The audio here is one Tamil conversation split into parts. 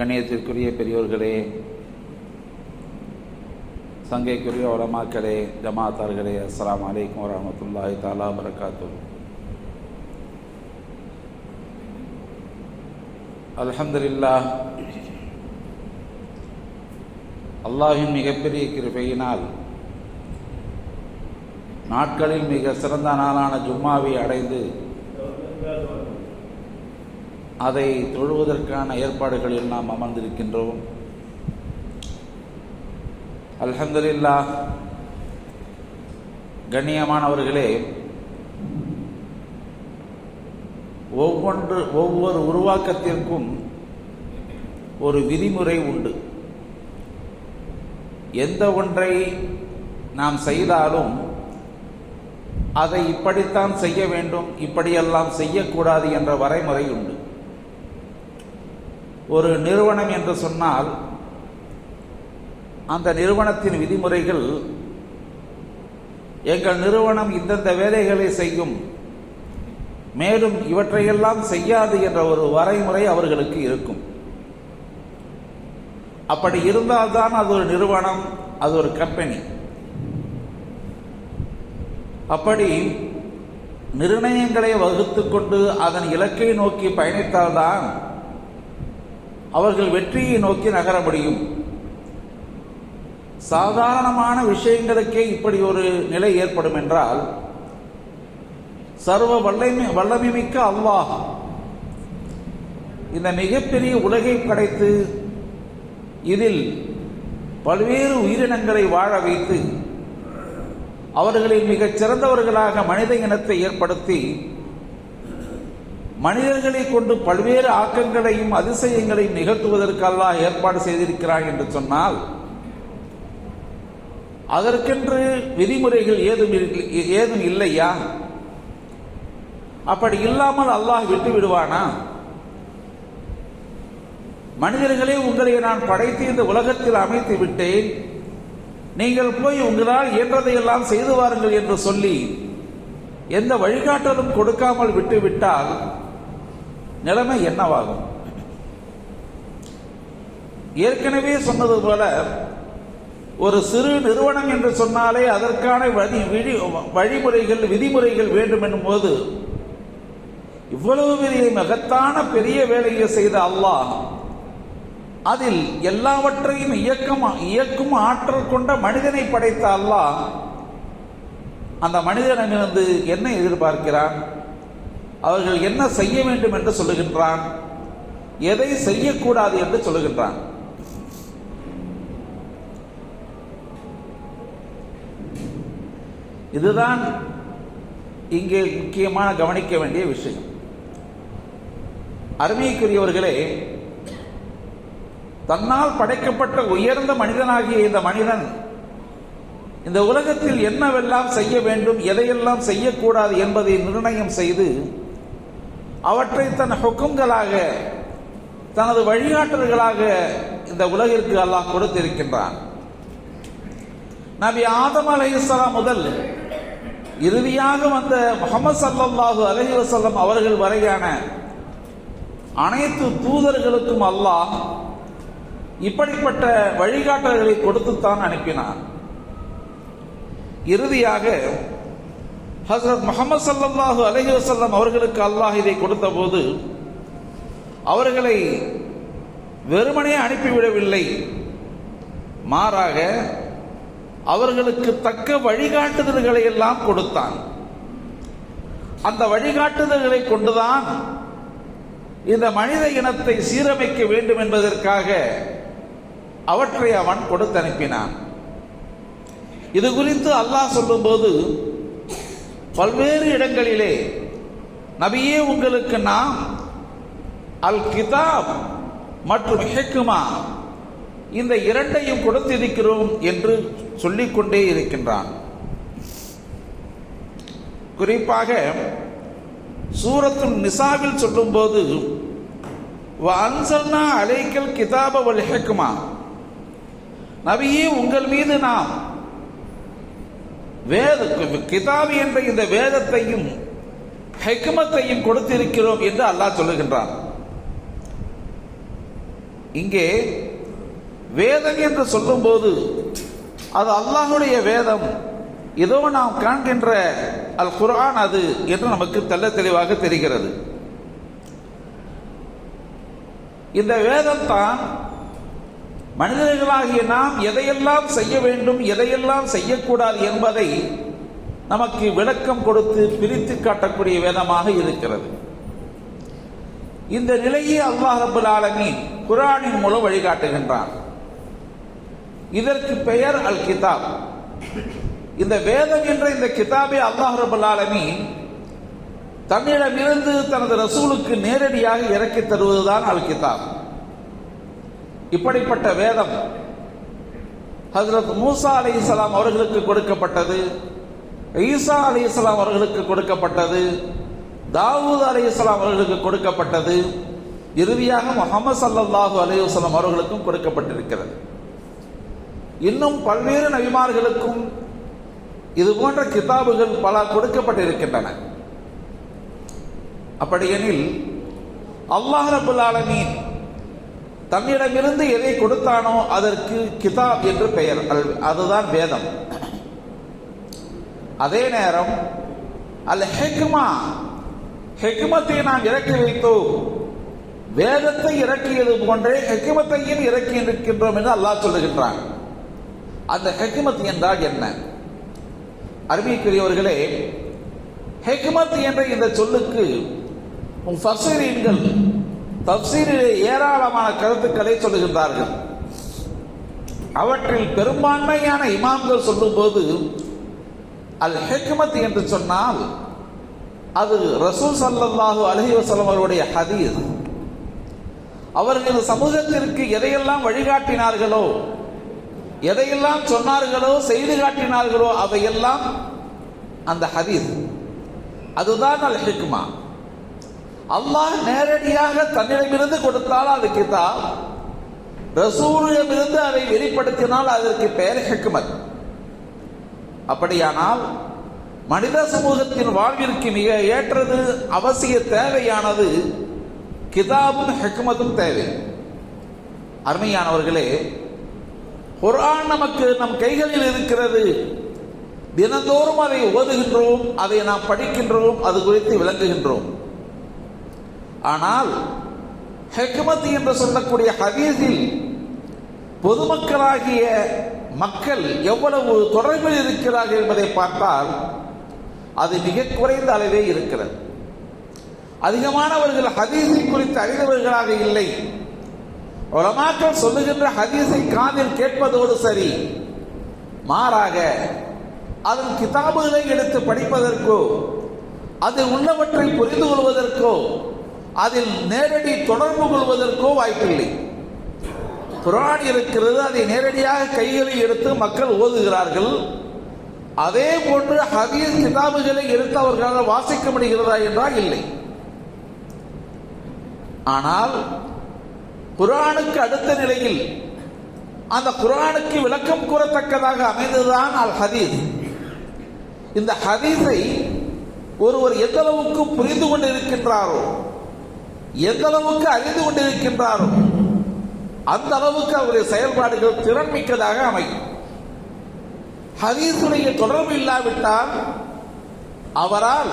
கண்ணியத்திற்குரிய பெரியோர்களே சங்கைக்குரிய உலமாக்களே ஜமாத்தார்களே அஸ்லாம் அலைக்கும் வரமத்துல்லாஹி தாலா வரகாத்து அலமதுல்லா அல்லாஹின் மிகப்பெரிய கிருபையினால் நாட்களில் மிக சிறந்த நாளான ஜும்மாவை அடைந்து அதை தொழுவதற்கான ஏற்பாடுகளில் நாம் அமர்ந்திருக்கின்றோம். அல்ஹம்துலில்லா கண்ணியமானவர்களே ஒவ்வொன்று ஒவ்வொரு உருவாக்கத்திற்கும் ஒரு விதிமுறை உண்டு. எந்த ஒன்றை நாம் செய்தாலும் அதை இப்படித்தான் செய்ய வேண்டும் இப்படியெல்லாம் செய்யக்கூடாது என்ற வரைமுறை உண்டு. ஒரு நிறுவனம் என்று சொன்னால் அந்த நிறுவனத்தின் விதிமுறைகள் எங்கள் நிறுவனம் இந்தந்த வேலைகளை செய்யும் மேலும் இவற்றையெல்லாம் செய்யாது என்ற ஒரு வரைமுறை அவர்களுக்கு இருக்கும். அப்படி இருந்தால்தான் அது ஒரு நிறுவனம் அது ஒரு கம்பெனி. அப்படி நிர்ணயங்களை வகுத்து கொண்டு அதன் இலக்கை நோக்கி பயணித்தால்தான் அவர்கள் வெற்றியை நோக்கி நகர முடியும். சாதாரணமான விஷயங்களுக்கே இப்படி ஒரு நிலை ஏற்படும் என்றால் சர்வ வல்லமை வல்லமை மிக்க அல்லாஹ் இந்த மிகப்பெரிய உலகை படைத்து இதில் பல்வேறு உயிரினங்களை வாழ வைத்து அவர்களில் மிகச் சிறந்தவர்களாக மனித இனத்தை ஏற்படுத்தி மனிதர்களை கொண்டு பல்வேறு ஆக்கங்களையும் அதிசயங்களையும் நிகழ்த்துவதற்கு அல்லாஹ் ஏற்பாடு செய்திருக்கிறார் என்று சொன்னால் அதற்கென்று விதிமுறைகள் ஏதும் ஏதும் இல்லையா? அப்படி இல்லாமல் அல்லாஹ் விட்டு விடுவானா? மனிதர்களே உங்களை நான் படைத்து இந்த உலகத்தில் அமைத்து விட்டேன். நீங்கள் போய் உங்களால் இயன்றதையெல்லாம் செய்து வாருங்கள் என்று சொல்லி எந்த வழிகாட்டலும் கொடுக்காமல் விட்டுவிட்டால் நிலைமை என்னவாகும்? ஏற்கனவே சொன்னது போல ஒரு சிறு நிறுவனம் என்று சொன்னாலே அதற்கான வழி விழி வழிமுறைகள் விதிமுறைகள் வேண்டும் என்னும் போது இவ்வளவு பெரிய மகத்தான பெரிய வேலையை செய்த அல்லாஹ் அதில் எல்லாவற்றையும் இயக்கம் இயக்கும் ஆற்றல் கொண்ட மனிதனை படைத்த அல்லாஹ் அந்த மனிதனிலிருந்து என்ன எதிர்பார்க்கிறான்? அவர்கள் என்ன செய்ய வேண்டும் என்று சொல்லுகின்றான்? எதை செய்யக்கூடாது என்று சொல்லுகின்றான். இதுதான் இங்கே முக்கியமான கவனிக்க வேண்டிய விஷயம். அருமைக்குரியவர்களே தன்னால் படைக்கப்பட்ட உயர்ந்த மனிதனாகிய இந்த மனிதன் இந்த உலகத்தில் என்னவெல்லாம் செய்ய வேண்டும் எதையெல்லாம் செய்யக்கூடாது என்பதை நிர்ணயம் செய்து அவற்றை தன் ஹொக்குங்களாக தனது வழிகாட்டல்களாக இந்த உலகிற்கு அல்லாஹ் கொடுத்திருக்கின்றான். நபி ஆதம் அலை இஸ்லாம் முதல் இறுதியாக வந்த முகமது சல்லாஹூ அலஹி வசல்லம் அவர்கள் வரையான அனைத்து தூதர்களுக்கும் அல்லாஹ் இப்படிப்பட்ட வழிகாட்டல்களை கொடுத்துத்தான் அனுப்பினான். இறுதியாக ஹசரத் முகமது சல்லாஹூ அலஹி வசல்லம் அவர்களுக்கு அல்லாஹ் இதை கொடுத்த போது அவர்களை வெறுமனே அனுப்பிவிடவில்லை. மாறாக அவர்களுக்கு தக்க வழிகாட்டுதல்களை எல்லாம் கொடுத்தான். அந்த வழிகாட்டுதல்களை கொண்டுதான் இந்த மனித இனத்தை சீரமைக்க வேண்டும் என்பதற்காக அவற்றை அவன் கொடுத்து அனுப்பினான் இது குறித்து அல்லாஹ் சொல்லும்போது பல்வேறு இடங்களிலே நபியே உங்களுக்கு நாம் அல் கிதாப் மற்றும் ஹெக்குமா இந்த இரண்டையும் கொடுத்திருக்கிறோம் என்று சொல்லிக்கொண்டே இருக்கின்றான். குறிப்பாக சூரத்தும் நிசாவில் சொல்லும்போது அன்சல்னா அலைக்கல் கிதாப வல் ஹெக்குமா நபியே உங்கள் மீது நாம் வேத கிதாபி என்ற இந்த வேதத்தையும் ஹெக்மத்தையும் கொடுத்திருக்கிறோம் என்று அல்லாஹ் சொல்லுகின்றான். இங்கே வேதம் என்று சொல்லும்போது அது அல்லாஹுடைய வேதம். ஏதோ நாம் காண்கின்ற அல் குர்ஆன் அது என்று நமக்கு தெல்ல தெளிவாக தெரிகிறது. இந்த வேதம் தான் மனிதர்களாகிய நாம் எதையெல்லாம் செய்ய வேண்டும் எதையெல்லாம் செய்யக்கூடாது என்பதை நமக்கு விளக்கம் கொடுத்து பிரித்து காட்டக்கூடிய வேதமாக இருக்கிறது. இந்த நிலையை அல்லாஹ் ரபுல் ஆலமீன் குரானின் மூலம் வழிகாட்டுகின்றான். இதற்கு பெயர் அல் கிதாப் இந்த வேதம் என்ற இந்த கிதாபை அல்லாஹ் ரபுல் ஆலமின் தன்னிடமிருந்து தனது ரசூலுக்கு நேரடியாக இறக்கி தருவதுதான் அல் கிதாப் இப்படிப்பட்ட வேதம் ஹசரத் மூசா அலி இஸ்லாம் அவர்களுக்கு கொடுக்கப்பட்டது ஈசா அலி இஸ்லாம் அவர்களுக்கு கொடுக்கப்பட்டது தாவூத் அலி இஸ்லாம் அவர்களுக்கு கொடுக்கப்பட்டது இறுதியாக முகமது சல்லாஹு அலையுஸ்லாம் அவர்களுக்கும் கொடுக்கப்பட்டிருக்கிறது. இன்னும் பல்வேறு நபிமார்களுக்கும் இது போன்ற கிதாபுகள் பல கொடுக்கப்பட்டிருக்கின்றன. அப்படியெனில் அல்லாஹ் ரபுல் ஆலமீன் தன்னிடமிருந்து எதை கொடுத்தானோ அதற்கு கிதாப் என்று பெயர். அதுதான் வேதம். அதே நேரம் அல் ஹெக்மா. ஹெக்மத்தை நாம் இறக்கி வைத்தோம் வேதத்தை இறக்கியது போன்றே ஹெக்மத்தையும் இறக்கி இருக்கின்றோம் என்று அல்லாஹ் சொல்லுகின்றான். அந்த ஹெக்மத் என்றால் என்ன? அருமைக்குரியவர்களே ஹெக்மத் என்ற இந்த சொல்லுக்கு ஃபசீரீன்கள் தப்சீரிலே ஏராளமான கருத்துக்களை சொல்லுகின்றார்கள். அவற்றில் பெரும்பான்மையான இமாம்கள் சொல்லும்போது அல் ஹெக்மத் என்று சொன்னால் அது ரசூல் சல்லல்லாஹு அலஹி வசலம் அவருடைய ஹதீஸ். அவர்கள் சமூகத்திற்கு எதையெல்லாம் வழிகாட்டினார்களோ எதையெல்லாம் சொன்னார்களோ செய்து காட்டினார்களோ அவையெல்லாம் அந்த ஹதீஸ். அதுதான் அல் ஹிக்மா அல்லாஹ் நேரடியாக தன்னிடமிருந்து கொடுத்தால் அது கிதாப் ரசூலிடமிருந்து அதை வெளிப்படுத்தினால் அதற்கு பெயர் ஹெக்மத். அப்படியானால் மனித சமூகத்தின் வாழ்விற்கு மிக ஏற்றது அவசிய தேவையானது கிதாபும் ஹெக்மத்தும் தேவை. அருமையானவர்களே குரான் நமக்கு நம் கைகளில் இருக்கிறது. தினந்தோறும் அதை ஓதுகின்றோம் அதை நாம் படிக்கின்றோம் அது குறித்து விளங்குகின்றோம். ஆனால் ஹெக்மத் என்று சொல்லக்கூடிய ஹதீஸில் பொதுமக்களாகிய மக்கள் எவ்வளவு தொடர்பில் இருக்கிறார்கள் என்பதை பார்த்தால் அது மிக குறைந்த அளவே இருக்கிறது. அதிகமானவர்கள் ஹதீஸை குறித்து அறிந்தவர்களாக இல்லை. உலமாக்கள் சொல்லுகின்ற ஹதீஸை காதில் கேட்பதோடு சரி மாறாக அதன் கிதாபுகளை எடுத்து படிப்பதற்கோ அதில் உள்ளவற்றை புரிந்து கொள்வதற்கோ அதில் நேரடி தொடர்பு கொள்வதற்கோ வாய்ப்பில்லை. குரான் இருக்கிறது அதை நேரடியாக கைகளில் எடுத்து மக்கள் ஓதுகிறார்கள். அதே போன்று ஹதீஸ் கிதாபுகளை எடுத்து அவர்களால் வாசிக்க முடிகிறதா என்றால் இல்லை. ஆனால் குரானுக்கு அடுத்த நிலையில் அந்த குரானுக்கு விளக்கம் கூறத்தக்கதாக அமைந்ததுதான் அல் ஹதீஸ். இந்த ஹதீஸை ஒருவர் எந்த அளவுக்கு புரிந்து கொண்டிருக்கின்றாரோ எந்த அளவுக்கு அறிந்து கொண்டிருக்கின்றாரோ அந்த அளவுக்கு அவருடைய செயல்பாடுகள் திறன் மிக்கதாக அமையும். ஹதீசுடைய தொடர்பு இல்லாவிட்டால் அவரால்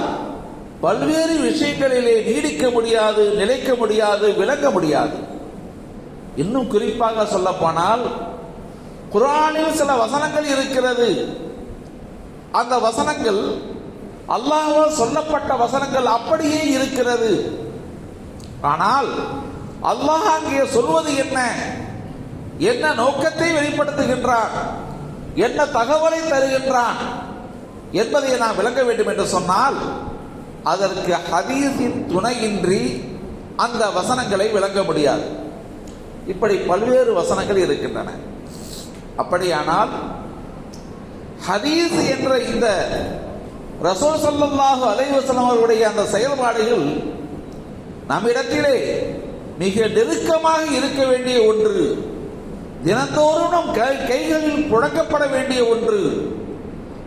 பல்வேறு விஷயங்களிலே நீடிக்க முடியாது நிலைக்க முடியாது விளங்க முடியாது. இன்னும் குறிப்பாக சொல்ல போனால் குரானில் சில வசனங்கள் இருக்கிறது. அந்த வசனங்கள் அல்லாஹால் சொல்லப்பட்ட வசனங்கள் அப்படியே இருக்கிறது. ஆனால் அல்லாஹ் அங்கே சொல்வது என்ன? என்ன நோக்கத்தை வெளிப்படுத்துகின்றான்? என்ன தகவலை தருகின்றான்? என்பதை நாம் விளங்க வேண்டும் என்று சொன்னால் அதற்கு ஹதீஸின் துணையின்றி அந்த வசனங்களை விளங்க முடியாது. இப்படி பல்வேறு வசனங்கள் இருக்கின்றன. அப்படியானால் ஹதீஸ் என்ற இந்த ரசூல் ஸல்லல்லாஹு அலைஹி அவர்களுடைய அந்த செயல்பாடுகள் நம்மிடத்திலே மிக நெருக்கமாக இருக்க வேண்டிய ஒன்று. தினந்தோறும் நம் கைகளில் புழங்கப்பட வேண்டிய ஒன்று.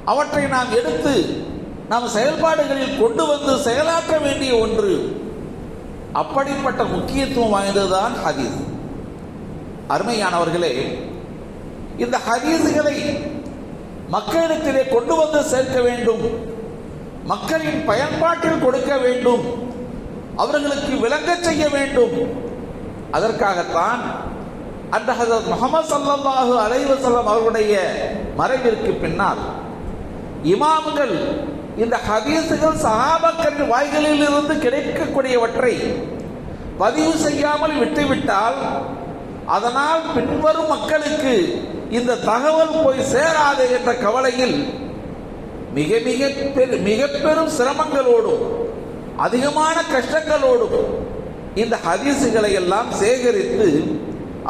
அவற்றை நாம் எடுத்து நம் செயல்பாடுகளில் கொண்டு வந்து செயலாற்ற வேண்டிய ஒன்று. அப்படிப்பட்ட முக்கியத்துவம் வாய்ந்ததுதான் ஹதீஸ். அருமையானவர்களே இந்த ஹதீஸுகளை மக்களிடத்திலே கொண்டு வந்து சேர்க்க வேண்டும். மக்களின் பயன்பாட்டில் கொடுக்க வேண்டும். அவர்களுக்கு விளங்கச் செய்ய வேண்டும். அதற்காகத்தான் அந்த ஹசரத் முகமது சல்லாஹு அலைவசல்லம் அவர்களுடைய மறைவிற்கு பின்னால் இமாம்கள் இந்த ஹதீசுகள் சஹாபாக்களின் வாய்களில் இருந்து கிடைக்கக்கூடியவற்றை பதிவு செய்யாமல் விட்டுவிட்டால் அதனால் பின்வரும் மக்களுக்கு இந்த தகவல் போய் சேராது என்ற கவலையில் மிக மிக பெரு மிக பெரும் சிரமங்களோடும் அதிகமான கஷ்டங்களோடும் இந்த ஹதீஸுகளை எல்லாம் சேகரித்து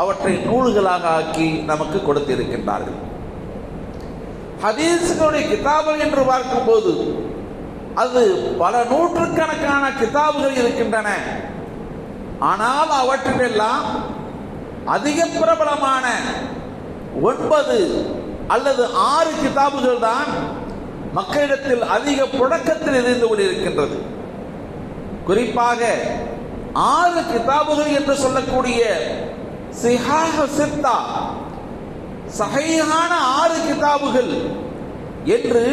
அவற்றை நூல்களாக ஆக்கி நமக்கு கொடுத்திருக்கின்றார்கள். ஹதீஸுகளுடைய கிதாபுகள் என்று பார்க்கும்போது அது பல நூற்றுக்கணக்கான கிதாபுகள் இருக்கின்றன. ஆனால் அவற்றிலெல்லாம் அதிக பிரபலமான ஒன்பது அல்லது ஆறு கிதாபுகள் தான் மக்களிடத்தில் அதிக புழக்கத்தில் இருந்து கொண்டிருக்கின்றது. குறிப்பாக ஆறு கிதாபுகள் என்று சொல்லக்கூடிய சிஹாஹ சித்தா சகையான ஆறு கிதாபுகள் என்று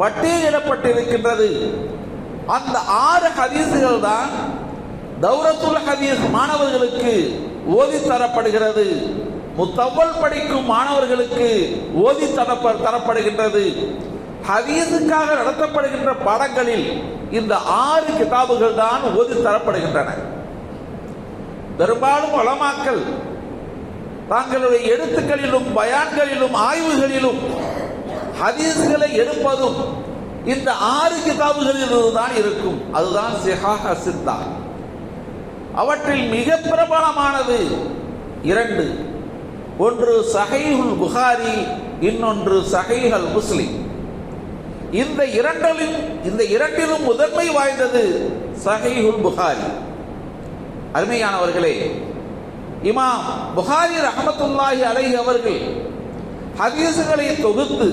பட்டியலிடப்பட்டிருக்கின்றது அந்த ஆறு ஹதீஸுகள் தான் தௌரத்துல் ஹதீஸ் மாணவர்களுக்கு ஓதி தரப்படுகிறது. முத்தவல் படிக்கும் மாணவர்களுக்கு ஓதி தரப்ப தரப்படுகின்றது. ஹதீஸுக்காக நடத்தப்படுகின்ற பாடங்களில் இந்த ஆறு கிதாபுகள் தான் ஓதி தரப்படுகின்றன. பெரும்பாலும் வளமாக்கல் தங்களுடைய எழுத்துக்களிலும் பயான்களிலும் ஆய்வுகளிலும் ஹதீஸ்களை எடுப்பதும் இந்த ஆறு கிதாபுகளில் தான் இருக்கும். அதுதான் சிஹாஹ சித்தா அவற்றில் மிக பிரபலமானது இரண்டு. ஒன்று சகைஹுல் புகாரி இன்னொன்று சஹீஹல் முஸ்லிம். இந்த இரண்டிலும் இந்த இரண்டிலும் முதன்மை வாய்ந்தது சஹீஹுல் புகாரி. அருமையானவர்களே இமாம் புகாரி ரஹமத்துல்லாஹி அலைஹி அவர்கள் ஹதீசுகளை தொகுத்து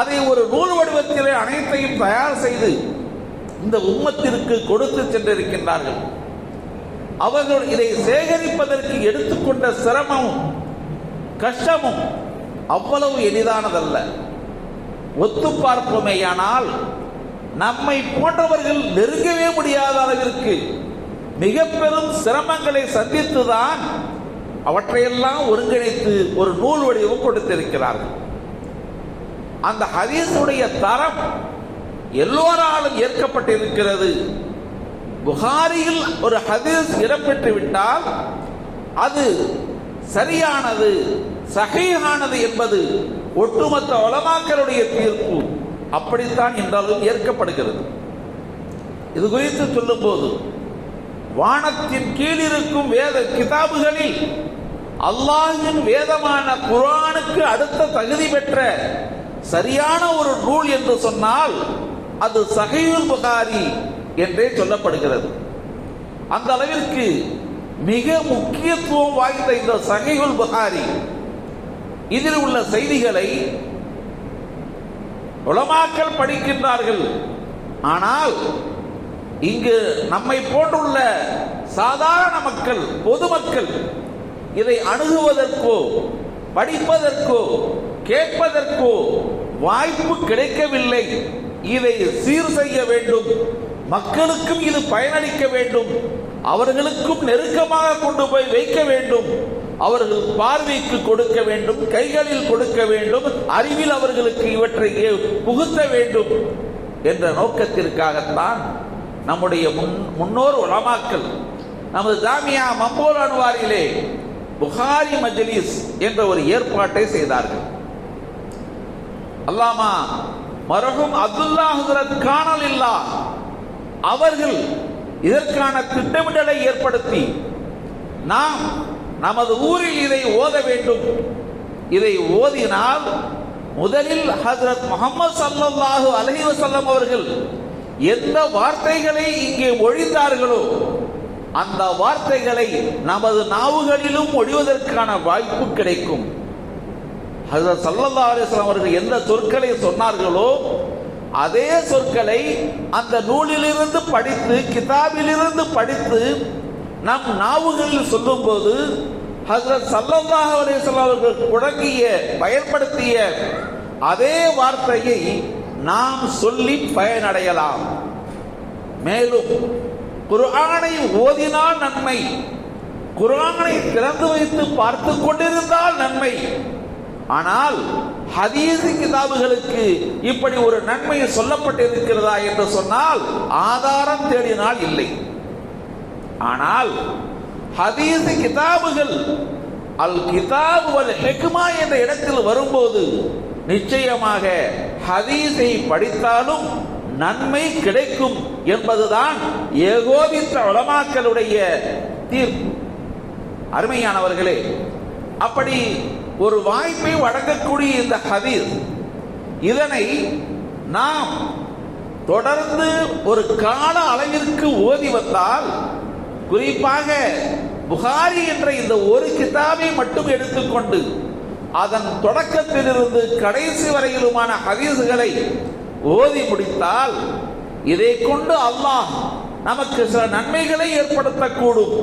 அதை ஒரு நூல் வடிவத்திலே அனைத்தையும் தயார் செய்து இந்த உம்மத்திற்கு கொடுத்து சென்றிருக்கின்றார்கள். அவர்கள் இதை சேகரிப்பதற்கு எடுத்துக்கொண்ட சிரமமும் கஷ்டமும் அவ்வளவு எளிதானதல்ல. ஒத்து பார்ப்போமேயானால் நம்மை போன்றவர்கள் நெருங்கவே முடியாத அளவிற்கு மிக பெரும் சிரமங்களை சந்தித்துதான் அவற்றையெல்லாம் ஒருங்கிணைத்து ஒரு நூல் வடிவம் கொடுத்திருக்கிறார்கள். அந்த ஹதீஸுடைய தரம் எல்லோராலும் ஏற்கப்பட்டிருக்கிறது. புகாரியில் ஒரு ஹதீஸ் இடம்பெற்று விட்டால் அது சரியானது சகையானது என்பது ஒட்டுமொத்த வளமாக்களுடைய தீர்ப்பு அப்படித்தான் என்றாலும் ஏற்கப்படுகிறது. இது குறித்து சொல்லும்போது வானத்தின் கீழ் இருக்கும் வேத கிதாபுகளில் அல்லாஹின் வேதமான குரானுக்கு அடுத்த தகுதி பெற்ற சரியான ஒரு நூல் என்று சொன்னால் அது சஹீல் புகாரி என்றே சொல்லப்படுகிறது. அந்த அளவிற்கு மிக முக்கியத்துவம் வாய்ந்த இந்த சகையுள் புகாரி இதில் உள்ள செய்திகளை உலமாக்கள் படிக்கின்றார்கள். ஆனால் இங்கு நம்மை போன்றுள்ள சாதாரண மக்கள் பொதுமக்கள் இதை அணுகுவதற்கோ படிப்பதற்கோ கேட்பதற்கோ வாய்ப்பு கிடைக்கவில்லை. இதை சீர் செய்ய வேண்டும். மக்களுக்கும் இது பயனளிக்க வேண்டும். அவர்களுக்கும் நெருக்கமாக கொண்டு போய் வைக்க வேண்டும். அவர்கள் பார்வைக்கு கொடுக்க வேண்டும் கைகளில் கொடுக்க வேண்டும் அறிவில் அவர்களுக்கு இவற்றை புகுத்த வேண்டும் என்ற நோக்கத்திற்காகத்தான் நம்முடைய முன் முன்னோர் உலமாக்கள் நமது ஜாமியா மம்போல் அன்வாரிலே புகாரி மஜ்லிஸ் என்ற ஒரு ஏற்பாட்டை செய்தார்கள். அல்லாமா மரகும் அப்துல்லா ஹசரத் காணல் இல்லா அவர்கள் இதற்கான திட்டமிடலை ஏற்படுத்தி நாம் நமது ஊரில் இதை ஓத வேண்டும். இதை ஓதினால் முதலில் ஹசரத் முகமது சல்லல்லாஹு அலஹி வசல்லம் அவர்கள் எந்த வார்த்தைகளை இங்கே ஒழித்தார்களோ அந்த வார்த்தைகளை நமது நாவுகளிலும் ஒழிவதற்கான வாய்ப்பு கிடைக்கும். ஹசரத் சல்லல்லாஹு அலிஸ்லாம் அவர்கள் எந்த சொற்களை சொன்னார்களோ அதே சொற்களை அந்த நூலிலிருந்து படித்து கிதாபிலிருந்து படித்து நம் நாவுகளில் சொல்லும்போது ஹஜரத் சல்லல்லாஹு அலைஹி வஸல்லம் அவர்கள் தொடங்கிய பயன்படுத்திய அதே வார்த்தையை நாம் சொல்லி பயனடையலாம். மேலும் குர்ஆனை ஓதினால் நன்மை குர்ஆனை திறந்து வைத்து பார்த்து கொண்டிருந்தால் நன்மை. ஆனால் ஹதீசு கிதாபுகளுக்கு இப்படி ஒரு நன்மை சொல்லப்பட்டிருக்கிறதா என்று சொன்னால் ஆதாரம் தேடினால் இல்லை. ஆனால் ஹதீஸ் கிதாபுகள் அல் கிதாப் அல் ஹெக்மா என்ற இடத்தில் வரும்போது நிச்சயமாக ஹதீஸை படித்தாலும் நன்மை கிடைக்கும் என்பதுதான் ஏகோபித்த உலமாக்களுடைய தீர்ப்பு. அருமையானவர்களே அப்படி ஒரு வாய்ப்பை வழங்கக்கூடிய இந்த ஹதீஸ் இதனை நாம் தொடர்ந்து ஒரு கால அளவிற்கு ஓதி வந்தால் குறிப்பாக புகாரி என்ற இந்த ஒரு கிதாபை மட்டும் எடுத்துக்கொண்டு அதன் தொடக்கத்திலிருந்து கடைசி வரையிலுமான ஹதீசுகளை ஓதி முடித்தால் இதை கொண்டு அல்லாஹ் நமக்கு சில நன்மைகளை ஏற்படுத்தக்கூடும்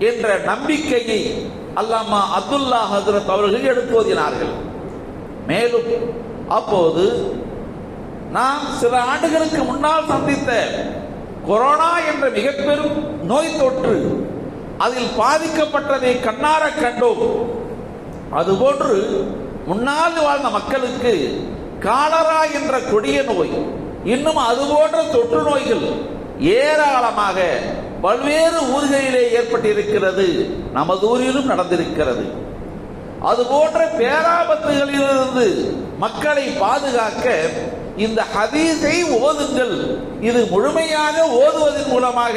என்ற நம்பிக்கையை அல்லாமா அப்துல்லா ஹசரத் அவர்கள் எடுத்தோதினார்கள் மேலும் அப்போது நாம் சில ஆண்டுகளுக்கு முன்னால் சந்தித்த கொரோனா என்ற மிக பெரும் நோய் தொற்று அதில் பாதிக்கப்பட்டதை கண்ணார கண்டோம். அதுபோன்று முன்னால் வாழ்ந்த மக்களுக்கு காலரா என்ற கொடிய நோய் இன்னும் அதுபோன்ற தொற்று நோய்கள் ஏராளமாக பல்வேறு ஊர்களிலே ஏற்பட்டிருக்கிறது நமது ஊரிலும் நடந்திருக்கிறது. அதுபோன்ற பேராபத்துகளிலிருந்து மக்களை பாதுகாக்க இந்த ஹதீஸை ஓதுங்கள். இது முழுமையாக ஓதுவதன் மூலமாக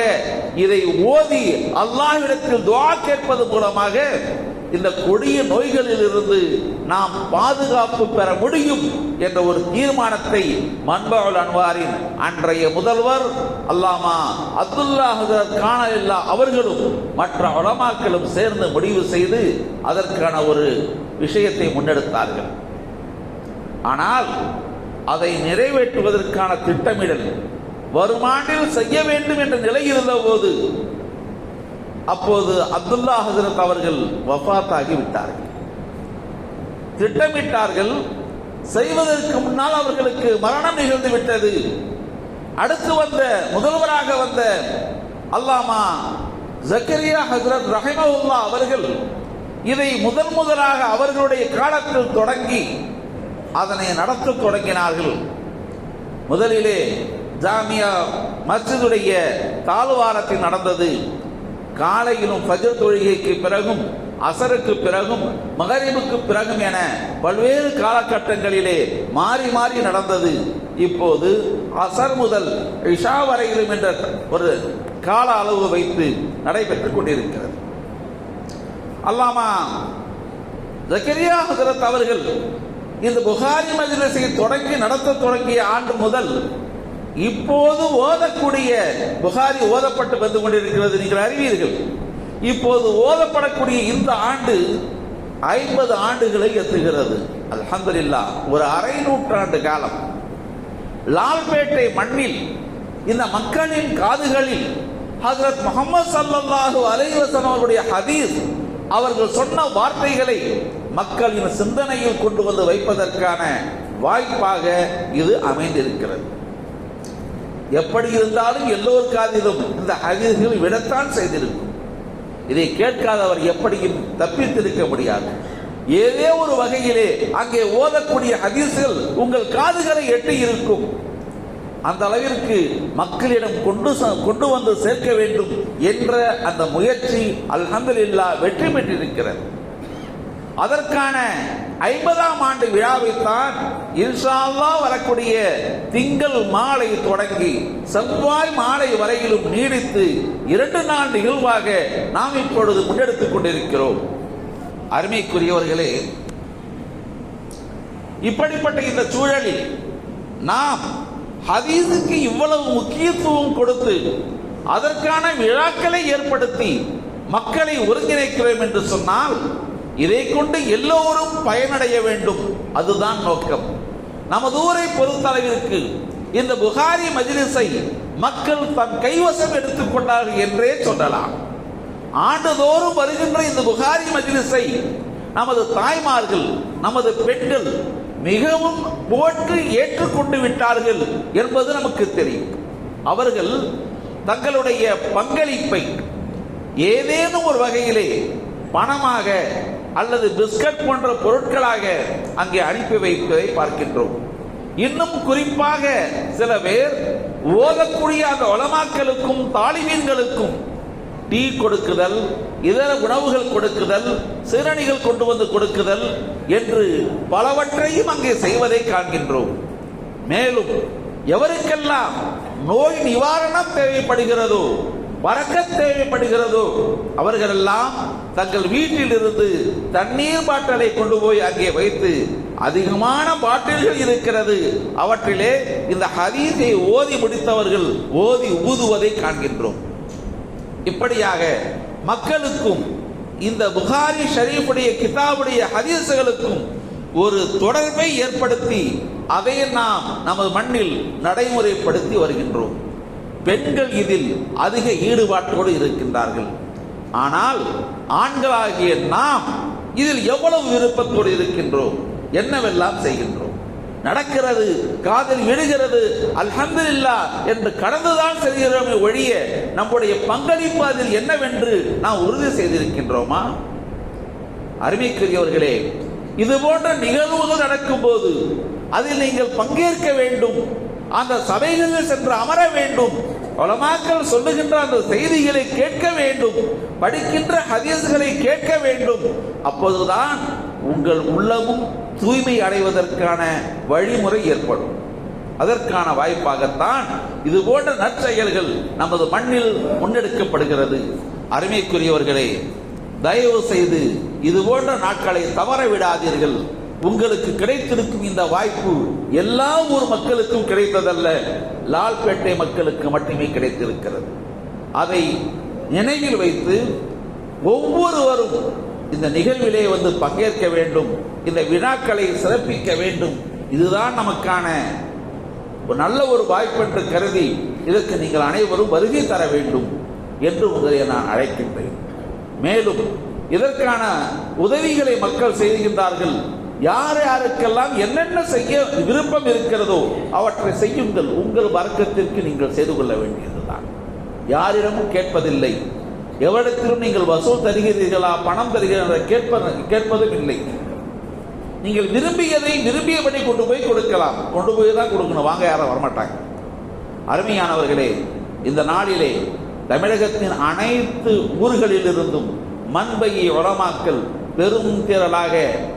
இதை ஓதி அல்லாஹ்விடத்தில் துவா கேட்பது மூலமாக இந்த கொடிய நோய்களில் இருந்து நாம் பாதுகாப்பு பெற முடியும் என்ற ஒரு தீர்மானத்தை மன்பாவுல் அன்வாரின் அன்றைய முதல்வர் அல்லாமா அப்துல்லா ஹசரத் காணலில்லா அவர்களும் மற்ற உலமாக்களும் சேர்ந்து முடிவு செய்து அதற்கான ஒரு விஷயத்தை முன்னெடுத்தார்கள். ஆனால் அதை நிறைவேற்றுவதற்கான திட்டமிடல். வரும் ஆண்டில் செய்ய வேண்டும் என்ற நிலை இருந்த போது அப்போது அப்துல்லா ஹசரத் அவர்கள் வஃபாத்தாகி விட்டார்கள். திட்டமிட்டார்கள் செய்வதற்கு முன்னால் அவர்களுக்கு மரணம் நிகழ்ந்து விட்டது. அடுத்து வந்த முதல்வராக வந்த அல்லாமா ஜக்கரியா ஹசரத் ரஹிமவுல்லா அவர்கள் இதை முதல் முதலாக அவர்களுடைய காலத்தில் தொடங்கி அதனை நடத்த தொடங்கினார்கள். முதலிலே ஜாமியா மஸ்ஜிதுடைய தாழ்வாரத்தில் நடந்தது. காலையிலும் பஜர் தொழுகைக்கு பிறகும் அசருக்கு பிறகும் மகரிபுக்கு பிறகும் என பல்வேறு காலகட்டங்களிலே மாறி மாறி நடந்தது. இப்போது அசர் முதல் இஷா வரையிலும் என்ற ஒரு கால அளவு வைத்து நடைபெற்றுக் கொண்டிருக்கிறது. அல்லாமா ஜக்கரியா ஹசரத் அவர்கள் இந்த புகாரி மஜ்லிஸை தொடங்கி நடத்த தொடங்கிய ஆண்டு முதல் இப்போது ஓதக்கூடிய புகாரி ஓதப்பட்டு வந்து கொண்டிருக்கிறது நீங்கள் அறிவீர்கள். இப்போது ஓதப்படக்கூடிய இந்த ஆண்டு ஐம்பது ஆண்டுகளை எத்துகிறது. அல்ஹம்துலில்லா ஒரு அரை நூற்றாண்டு காலம். லால்பேட்டை மண்ணில் இந்த மக்களின் காதுகளில் ஹசரத் முகமது சல்லல்லாஹு அலைவசன் வஸல்லம் அவர்களுடைய ஹதீஸ் அவர்கள் சொன்ன வார்த்தைகளை மக்களின் சிந்தனையில் கொண்டு வந்து வைப்பதற்கான வாய்ப்பாக இது அமைந்திருக்கிறது. எப்படி இருந்தாலும் எல்லோர் காதிலும் இந்த ஹதீஸ்கள் விடத்தான் செய்திருக்கும். இதை கேட்காதவர் எப்படியும் தப்பித்திருக்க முடியாது. ஏதோ ஒரு வகையிலே அங்கே ஓதக்கூடிய ஹதீஸ்கள் உங்கள் காதுகளை எட்டி இருக்கும். அந்த அளவிற்கு மக்களிடம் கொண்டு ச- கொண்டு வந்து சேர்க்க வேண்டும் என்ற அந்த முயற்சி அல்ஹம்துலில்லா வெற்றி பெற்றிருக்கிறது. அதற்கான ஐம்பதாம் ஆண்டு விழாவைத்தான் இன்ஷால்லா வரக்கூடிய திங்கள் மாலை தொடங்கி செவ்வாய் மாலை வரையிலும் நீடித்து இரண்டு நாள் நிகழ்வாக நாம் இப்பொழுது முன்னெடுத்துக் கொண்டிருக்கிறோம். அருமைக்குரியவர்களே இப்படிப்பட்ட இந்த சூழலில் நாம் ஹதீஸுக்கு இவ்வளவு முக்கியத்துவம் கொடுத்து அதற்கான விழாக்களை ஏற்படுத்தி மக்களை ஒருங்கிணைக்கிறோம் என்று சொன்னால் இதை கொண்டு எல்லோரும் பயனடைய வேண்டும். அதுதான் நோக்கம். நமது ஊரை பொறுத்தளவிற்கு இந்த புகாரி மஜிலிசை மக்கள் தன் கைவசம் எடுத்துக்கொண்டார்கள் என்றே சொல்லலாம். ஆண்டுதோறும் வருகின்ற இந்த புகாரி மஜிலிசை நமது தாய்மார்கள் நமது பெண்கள் மிகவும் போற்று ஏற்றுக்கொண்டு விட்டார்கள் என்பது நமக்கு தெரியும். அவர்கள் தங்களுடைய பங்களிப்பை ஏதேனும் ஒரு வகையிலே பணமாக அல்லது பிஸ்கட் போன்ற பொருட்களாக அங்கே அனுப்பி வைப்பதை பார்க்கின்றோம். இன்னும் குறிப்பாக சில பேர் ஓதக்கூடிய அந்த ஒலமாக்களுக்கும் தாலிமீன்களுக்கும் டீ கொடுக்குதல் இதர உணவுகள் கொடுக்குதல் சிறணிகள் கொண்டு வந்து கொடுக்குதல் என்று பலவற்றையும் அங்கே செய்வதை காண்கின்றோம். மேலும் எவருக்கெல்லாம் நோய் நிவாரணம் தேவைப்படுகிறதோ வரக்க தேவைப்படுகிறதோ அவர்களெல்லாம் தங்கள் வீட்டில் இருந்து தண்ணீர் பாட்டலை கொண்டு போய் அங்கே வைத்து அதிகமான பாட்டில்கள் இருக்கிறது. அவற்றிலே இந்த ஹதீஸை ஓதி முடித்தவர்கள் ஓதி ஊதுவதை காண்கின்றோம். இப்படியாக மக்களுக்கும் இந்த புகாரி ஷரீஃபுடைய கிதாபுடைய ஹதீஸுகளுக்கும் ஒரு தொடர்பை ஏற்படுத்தி அதை நாம் நமது மண்ணில் நடைமுறைப்படுத்தி வருகின்றோம். பெண்கள் இதில் அதிக ஈடுபாட்டோடு இருக்கின்றார்கள். ஆனால் ஆண்களாகிய நாம் இதில் எவ்வளவு விருப்பத்தோடு இருக்கின்றோம்? என்னவெல்லாம் செய்கின்றோம்? நடக்கிறது காதில் விழுகிறது இல்லா என்று கடந்துதான் செல்கிறோமே ஒழிய நம்முடைய பங்களிப்பு அதில் என்னவென்று நாம் உறுதி செய்திருக்கின்றோமா? அருமைக்குரியவர்களே இது போன்ற நிகழ்வுகள் நடக்கும்போது அதில் நீங்கள் பங்கேற்க வேண்டும். அந்த சபைகளில் சென்று அமர வேண்டும். உலமாக்கள் சொல்லுகின்ற அந்த செய்திகளை கேட்க வேண்டும். படிக்கின்ற ஹதீஸ்களை கேட்க வேண்டும். அப்போதுதான் உங்கள் உள்ளமும் தூய்மை அடைவதற்கான வழிமுறை ஏற்படும். அதற்கான வாய்ப்பாகத்தான் இது போன்ற நற்செயல்கள் நமது மண்ணில் முன்னெடுக்கப்படுகிறது. அருமைக்குரியவர்களே தயவு செய்து இது போன்ற நாட்களை தவற விடாதீர்கள். உங்களுக்கு கிடைத்திருக்கும் இந்த வாய்ப்பு எல்லா ஊர் மக்களுக்கும் கிடைத்ததல்ல. லால்பேட்டை மக்களுக்கு மட்டுமே கிடைத்திருக்கிறது. அதை நினைவில் வைத்து ஒவ்வொருவரும் இந்த நிகழ்விலே வந்து பங்கேற்க வேண்டும். இந்த வினாக்களை சிறப்பிக்க வேண்டும். இதுதான் நமக்கான ஒரு நல்ல ஒரு வாய்ப்பு என்று கருதி இதற்கு நீங்கள் அனைவரும் வருகை தர வேண்டும் என்று உங்களை நான் அழைக்கின்றேன். மேலும் இதற்கான உதவிகளை மக்கள் செய்கின்றார்கள். யார் யாருக்கெல்லாம் என்னென்ன செய்ய விருப்பம் இருக்கிறதோ அவற்றை செய்யுங்கள். உங்கள் வர்க்கத்திற்கு நீங்கள் செய்து கொள்ள வேண்டியதுதான். யாரிடமும் கேட்பதில்லை. எவரிடத்திலும் நீங்கள் வசூல் தருகிறீர்களா பணம் தருகிறீர்களா கேட்பது கேட்பதும் இல்லை. நீங்கள் விரும்பியதை விரும்பியபடி கொண்டு போய் கொடுக்கலாம். கொண்டு போய் தான் கொடுக்கணும். வாங்க யாரும் வரமாட்டாங்க. அருமையானவர்களே இந்த நாளிலே தமிழகத்தின் அனைத்து ஊர்களிலிருந்தும் மண்பையை உரமாக்கல் பெரும் திரளாக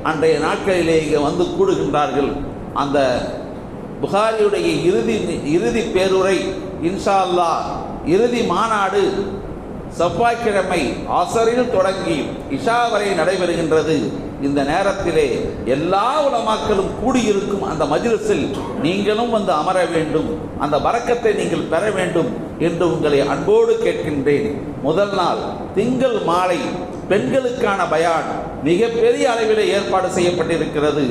அன்றைய நாட்களிலே இங்கே வந்து கூடுகின்றார்கள். அந்த புகாரியுடைய இறுதி இறுதி பேருரை இன்ஷா அல்லாஹ் இறுதி மாநாடு செவ்வாய்க்கிழமை அசரில் தொடங்கி இஷா வரை நடைபெறுகின்றது. இந்த நேரத்திலே எல்லா உலமாக்களும் கூடியிருக்கும் அந்த மஜ்லிஸில் நீங்களும் வந்து அமர வேண்டும் அந்த வரக்கத்தை நீங்கள் பெற வேண்டும் என்று உங்களை அன்போடு கேட்கின்றேன். முதல் நாள் திங்கள் மாலை பெண்களுக்கான பயான் மிகப்பெரிய அளவில் ஏற்பாடு செய்யப்பட்டிருக்கிறது.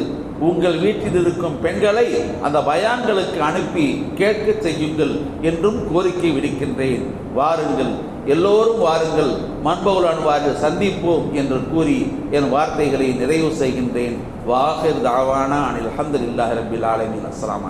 உங்கள் வீட்டில் இருக்கும் பெண்களை அந்த பயான்களுக்கு அனுப்பி கேட்க செய்யுங்கள் என்றும் கோரிக்கை விடுக்கின்றேன். வாருங்கள் எல்லோரும் வாருங்கள் மண்பவுல் அணுவாறு சந்திப்போம் என்று கூறி என் வார்த்தைகளை நிறைவு செய்கின்றேன். வாஹிர் தாவானா அனில் அஹமதுல்லாஹி ரபில் ஆலமின். அஸ்ஸலாமு